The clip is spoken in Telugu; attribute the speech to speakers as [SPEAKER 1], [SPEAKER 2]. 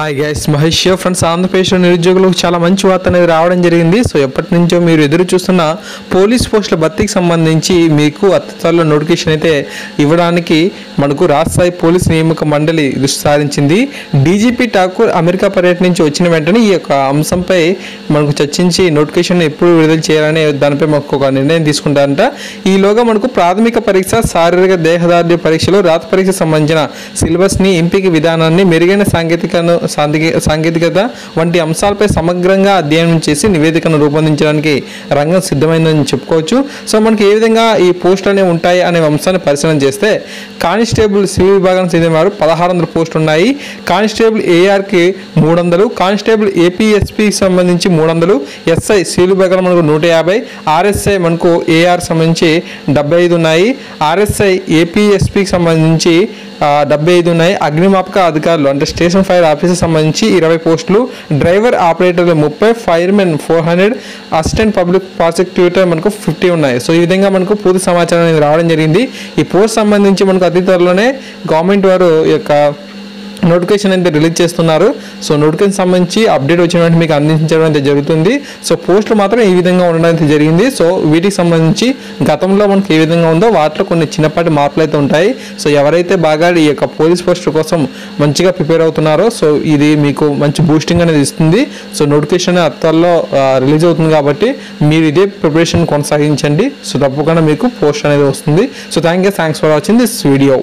[SPEAKER 1] హాయ్ గైస్ మహేష్ ఫ్రెండ్స్ ఆంధ్రప్రదేశ్లో నిరుద్యోగులకు చాలా మంచి వార్త అనేది రావడం జరిగింది. సో ఎప్పటి నుంచో మీరు ఎదురు చూస్తున్న పోలీస్ పోస్టుల భర్తీకి సంబంధించి మీకు అతి త్వరలో నోటిఫికేషన్ అయితే ఇవ్వడానికి మనకు రాష్ట్రస్థాయి పోలీస్ నియామక మండలి దృష్టి సారించింది. డీజీపీ ఠాకూర్ అమెరికా పర్యటన నుంచి వచ్చిన వెంటనే ఈ యొక్క అంశంపై మనకు చర్చించి నోటిఫికేషన్ ఎప్పుడు విడుదల చేయాలనే దానిపై మాకు ఒక నిర్ణయం తీసుకుంటారంట. ఈలోగా మనకు ప్రాథమిక పరీక్ష శారీరక దేహదార్ఢ్య పరీక్షలు రాత పరీక్ష సంబంధించిన సిలబస్ని ఎంపిక విధానాన్ని మెరుగైన సాంకేతికను సాంకేతికత వంటి అంశాలపై సమగ్రంగా అధ్యయనం చేసి నివేదికను రూపొందించడానికి రంగం సిద్ధమైందని చెప్పుకోవచ్చు. సో మనకి ఏ విధంగా ఈ పోస్టులు అనేవి ఉంటాయి అనే అంశాన్ని పరిశీలన చేస్తే కానిస్టేబుల్ సివిల్ విభాగానికి చెందిన వారు పదహారు వందల పోస్టులు ఉన్నాయి. కానిస్టేబుల్ ఏఆర్కి మూడు వందలు కానిస్టేబుల్ ఏపీఎస్పికి సంబంధించి మూడు వందలు ఎస్ఐ సివిల్ విభాగంలో మనకు నూట యాభై ఆర్ఎస్ఐ మనకు ఏఆర్ సంబంధించి డెబ్బై ఐదు ఉన్నాయి. ఆర్ఎస్ఐ ఏపీఎస్పికి సంబంధించి డెబ్బై ఐదు ఉన్నాయి. అగ్నిమాపక అధికారులు అంటే స్టేషన్ ఫైర్ ఆఫీసర్ సంబంధించి ఇరవై పోస్టులు. డ్రైవర్ ఆపరేటర్లు ముప్పై firemen four hundred assistant public prosecutor మనకు ఫిఫ్టీ ఉన్నాయి. సో ఈ విధంగా మనకు పూర్తి సమాచారం అనేది రావడం జరిగింది. ఈ పోస్ట్ సంబంధించి మనకు అతి త్వరలోనే గవర్నమెంట్ వారు ఈ యొక్క నోటిఫికేషన్ అయితే రిలీజ్ చేస్తున్నారు. సో నోటిఫికేషన్ సంబంధించి అప్డేట్ వచ్చిన మీకు అందించడం అయితే జరుగుతుంది. సో పోస్టులు మాత్రం ఈ విధంగా ఉండడం అయితే జరిగింది. సో వీటికి సంబంధించి గతంలో మనకి ఏ విధంగా ఉందో వాటిలో కొన్ని చిన్నపాటి మార్పులు అయితే ఉంటాయి. సో ఎవరైతే బాగా ఈ యొక్క పోలీస్ పోస్ట్ కోసం మంచిగా ప్రిపేర్ అవుతున్నారో సో ఇది మీకు మంచి బూస్టింగ్ అనేది ఇస్తుంది. సో నోటిఫికేషన్ అత్తాల్లో రిలీజ్ అవుతుంది కాబట్టి మీరు ఇదే ప్రిపరేషన్ కొనసాగించండి. సో తప్పకుండా మీకు పోస్ట్ అనేది వస్తుంది. So thank you thanks for watching this video